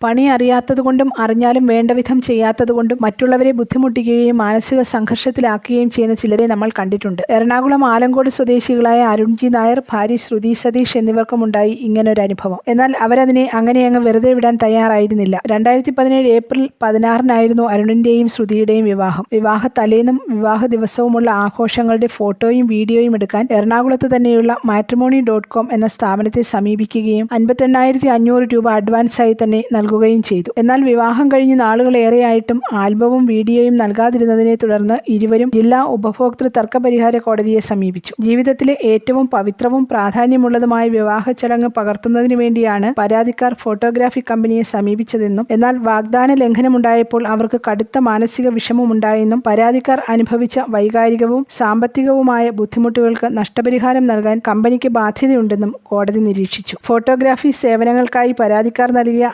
പണി അറിയാത്തതുകൊണ്ടും അറിഞ്ഞാലും വേണ്ടവിധം ചെയ്യാത്തതുകൊണ്ടും മറ്റുള്ളവരെ ബുദ്ധിമുട്ടിക്കുകയും മാനസിക സംഘർഷത്തിലാക്കുകയും ചെയ്യുന്ന ചിലരെ നമ്മൾ കണ്ടിട്ടുണ്ട്. എറണാകുളം ആലങ്കോട് സ്വദേശികളായ അരുൺജി നായർ ഭാര്യ ശ്രുതി സതീഷ് എന്നിവർക്കുമുണ്ടായി ഇങ്ങനൊരു അനുഭവം. എന്നാൽ അവരതിനെ അങ്ങനെ അങ്ങ് വെറുതെ വിടാൻ തയ്യാറായിരുന്നില്ല. രണ്ടായിരത്തി പതിനേഴ് ഏപ്രിൽ പതിനാറിനായിരുന്നു അരുണിന്റെയും ശ്രുതിയുടെയും വിവാഹം. വിവാഹ തലേന്നും വിവാഹ ദിവസവുമുള്ള ആഘോഷങ്ങളുടെ ഫോട്ടോയും വീഡിയോയും എടുക്കാൻ എറണാകുളത്ത് തന്നെയുള്ള മാട്രിമോണി ഡോട്ട് കോം എന്ന സ്ഥാപനത്തെ സമീപിക്കുകയും അൻപത്തെണ്ണായിരത്തി അഞ്ഞൂറ് രൂപ അഡ്വാൻസായി തന്നെ നൽകുകയും ചെയ്തു. എന്നാൽ വിവാഹം കഴിഞ്ഞ് നാളുകളേറെയായിട്ടും ആൽബവും വീഡിയോയും നൽകാതിരുന്നതിനെ തുടർന്ന് ഇരുവരും ജില്ലാ ഉപഭോക്തൃ തർക്കപരിഹാര കോടതിയെ സമീപിച്ചു. ജീവിതത്തിലെ ഏറ്റവും പവിത്രവും പ്രാധാന്യമുള്ളതുമായ വിവാഹ ചടങ്ങ് പകർത്തുന്നതിനു വേണ്ടിയാണ് പരാതിക്കാർ ഫോട്ടോഗ്രാഫി കമ്പനിയെ സമീപിച്ചതെന്നും എന്നാൽ വാഗ്ദാന ലംഘനമുണ്ടായപ്പോൾ അവർക്ക് കടുത്ത മാനസിക വിഷമമുണ്ടായെന്നും പരാതിക്കാർ അനുഭവിച്ച വൈകാരികവും സാമ്പത്തികവുമായ ബുദ്ധിമുട്ടുകൾക്ക് നഷ്ടപരിഹാരം നൽകാൻ കമ്പനിക്ക് ബാധ്യതയുണ്ടെന്നും കോടതി നിരീക്ഷിച്ചു. ഫോട്ടോഗ്രാഫി സേവനങ്ങൾക്കായി പരാതിക്കാർ നൽകിയ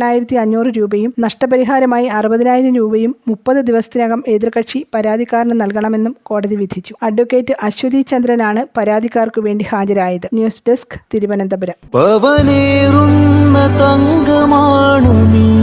അമ്പത്തെണ്ണായിരത്തി അഞ്ഞൂറ് രൂപയും നഷ്ടപരിഹാരമായി അറുപതിനായിരം രൂപയും മുപ്പത് ദിവസത്തിനകം എതിർകക്ഷി പരാതിക്കാരന് നൽകണമെന്നും കോടതി വിധിച്ചു. അഡ്വക്കേറ്റ് അശ്വതി ചന്ദ്രനാണ് പരാതിക്കാർക്കു വേണ്ടി ഹാജരായത്. News desk Thiruvananthapuram. തങ്കമാണു നീ.